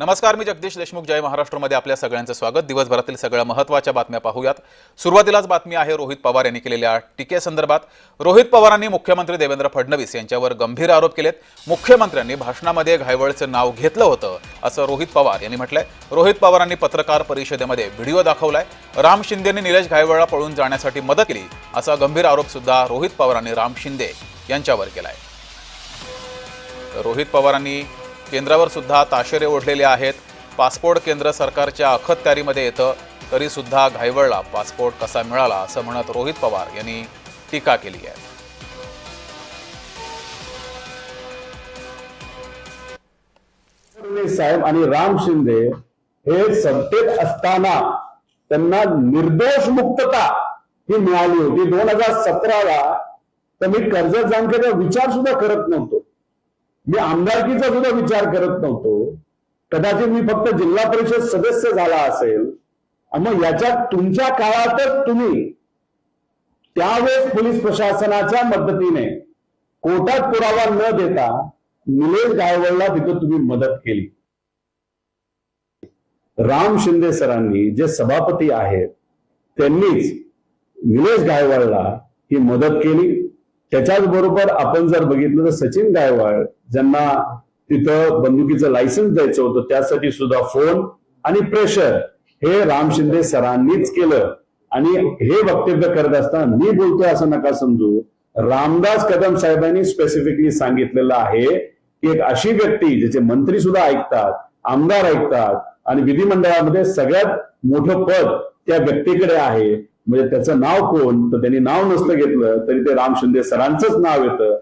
नमस्कार मी जगदीश देशमुख जय महाराष्ट्रमध्ये आपल्या सगळ्यांचं स्वागत. दिवसभरातील सगळ्या महत्त्वाच्या बातम्या पाहूयात. सुरुवातीलाच बातमी आहे रोहित पवार यांनी केलेल्या टीकेसंदर्भात रोहित पवारांनी मुख्यमंत्री देवेंद्र फडणवीस यांच्यावर गंभीर आरोप केलेत. मुख्यमंत्र्यांनी भाषणामध्ये घायवळचं नाव घेतलं होतं असं रोहित पवार यांनी म्हटलंय. रोहित पवारांनी पत्रकार परिषदेमध्ये व्हिडिओ दाखवलाय. राम शिंदेनी निलेश घायवळला पळून जाण्यासाठी मदत केली असा गंभीर आरोप सुद्धा रोहित पवारांनी राम शिंदे यांच्यावर केलाय. रोहित पवारांनी केंद्रावर सुद्धा ताशेरे ओढलेले आहेत. पासपोर्ट केंद्र सरकारच्या अखत्यारीमध्ये येतं तरी सुद्धा घायवळला पासपोर्ट कसा मिळाला असं म्हणत रोहित पवार यांनी टीका केली आहे. साहेब आणि राम शिंदे हे सत्तेत असताना त्यांना निर्दोष मुक्तता ही मिळाली होती. दोन हजार सतराला तर मी कर्जत जाणखेचा विचार सुद्धा करत नव्हतो. मी आमदारकीचा सुद्धा विचार करत नव्हतो. कदाचित मी फक्त जिल्हा परिषद सदस्य झाला असेल. मग याच्यात तुमच्या काळातच तुम्ही त्यावेळेस पोलीस प्रशासनाच्या मदतीने कोर्टात पुरावा न देता निलेश गायवळला तिथं तुम्ही मदत केली. राम शिंदे सरांनी जे सभापती आहेत त्यांनीच निलेश गायवाळला ही मदत केली. त्याच्याच बरोबर आपण जर बघितलं तर सचिन गायवाळ ज्यांना तिथं बंदुकीचं लायसन्स द्यायचं होतं त्यासाठी सुद्धा फोन आणि प्रेशर हे राम शिंदे सरांनीच केलं. आणि हे वक्तव्य करत असताना मी बोलतोय असं नका समजू. रामदास कदम साहेबांनी स्पेसिफिकली सांगितलेलं आहे की एक अशी व्यक्ती ज्याचे मंत्री सुद्धा ऐकतात आमदार ऐकतात आणि विधिमंडळामध्ये सगळ्यात मोठं पद त्या व्यक्तीकडे आहे. म्हणजे त्याचं नाव कोण? तर त्यांनी नाव नसतं घेतलं तरी ते राम शिंदे सरांचंच नाव येतं.